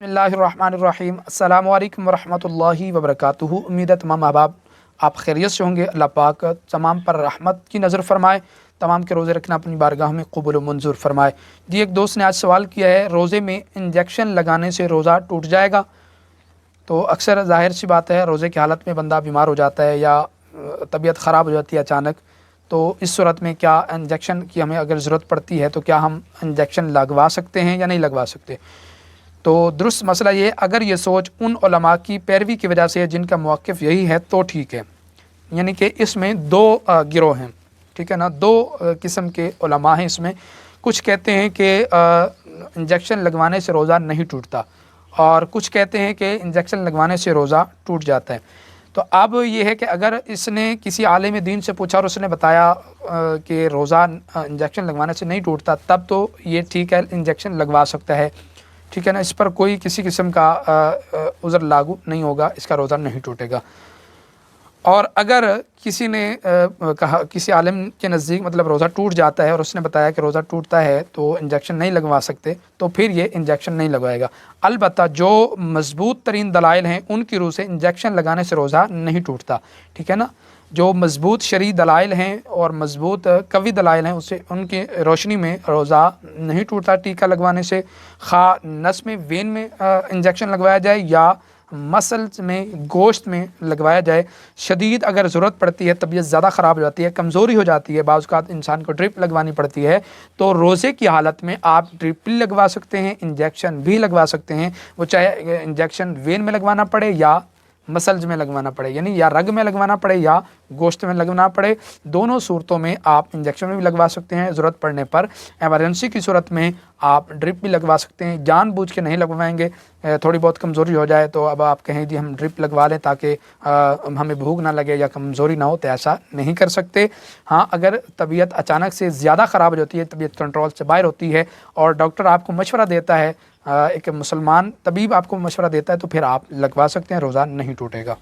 बसमीम अल्लाम वरहमल वबरक उम्मीद है तमाम अहबाब आप खैरियत से होंगे, अल्लाह पाक तमाम पर रहमत की नज़र फरमाए, तमाम के रोज़े रखना अपनी बारगाह में कबूल मंजूर फरमाए। जी, एक दोस्त ने आज सवाल किया है, रोज़े में इंजेक्शन लगाने से रोज़ा टूट जाएगा? तो अक्सर ज़ाहिर सी बात है, रोज़े की हालत में बंदा बीमार हो जाता है या तबीयत ख़राब हो जाती है अचानक तो इस सूरत में क्या इंजेक्शन की हमें अगर ज़रूरत पड़ती है तो क्या हम इंजेक्शन लगवा सकते हैं या नहीं लगवा सकते? तो दुरुस्त मसला ये, अगर ये सोच उन की पैरवी की वजह से जिनका मौक़ यही है तो ठीक है। यानी कि इसमें दो गिरोह हैं, ठीक है ना? दो किस्म के हैं इसमें। कुछ कहते हैं कि इंजेक्शन लगवाने से रोज़ा नहीं टूटता और कुछ कहते हैं कि इंजेक्शन लगवाने से रोज़ा टूट जाता है। तो अब ये है कि अगर इसने किसी आलिम दीन से पूछा और उसने बताया कि रोज़ा इंजेक्शन लगवाने से नहीं टूटता, तब तो ये ठीक है, इंजेक्शन लगवा सकता है। ठीक है ना, इस पर कोई किसी किस्म का उज़र लागू नहीं होगा, इसका रोज़ा नहीं टूटेगा। और अगर किसी ने कहा, किसी आलम के नज़दीक मतलब रोज़ा टूट जाता है और उसने बताया कि रोज़ा टूटता है तो इंजेक्शन नहीं लगवा सकते तो फिर ये इंजेक्शन नहीं लगवाएगा। अलबत् जो मज़बूत तरीन दलाइल हैं, उनकी रूह से इंजेक्शन लगाने से रोज़ा नहीं टूटता, ठीक है ना? जो मज़बूत शरी दलाइल हैं और मज़बूत कवि दलाइल हैं उससे उनकी रोशनी में रोज़ा नहीं टूटता टीका लगवाने से। खा नस में, वेन में इंजेक्शन लगवाया जाए या मसल्स में, गोश्त में लगवाया जाए। शदीद अगर ज़रूरत पड़ती है, तबीयत ज़्यादा ख़राब हो जाती है, कमज़ोरी हो जाती है बाज़ात इंसान को ड्रिप लगवानी पड़ती है तो रोज़े की हालत में आप ड्रिप भी लगवा सकते हैं, इंजेक्शन भी लगवा सकते हैं। वो चाहे इंजेक्शन वेन में लगवाना पड़े या मसल्स में लगवाना पड़े, यानी या रग में लगवाना पड़े या गोश्त में लगवाना पड़े। दोनों सूरतों में आप इंजेक्शन भी लगवा सकते हैं, ज़रूरत पड़ने पर। एमरजेंसी की सूरत में आप ड्रिप भी लगवा सकते हैं। जानबूझ के नहीं लगवाएँगे। थोड़ी बहुत कमज़ोरी हो जाए तो अब आप कहें, जी, हम ड्रिप लगवा लें ताकि हमें भूख ना लगे या कमज़ोरी ना हो तो ऐसा नहीं कर सकते। हाँ अगर तबीयत अचानक से ज़्यादा ख़राब हो जाती है, तबीयत कंट्रोल से बाहर होती है और डॉक्टर आपको मशवरा देता है एक मुसलमान तबीब आपको मशवरा देता है तो फिर आप लगवा सकते हैं, रोज़ा नहीं टूटेगा।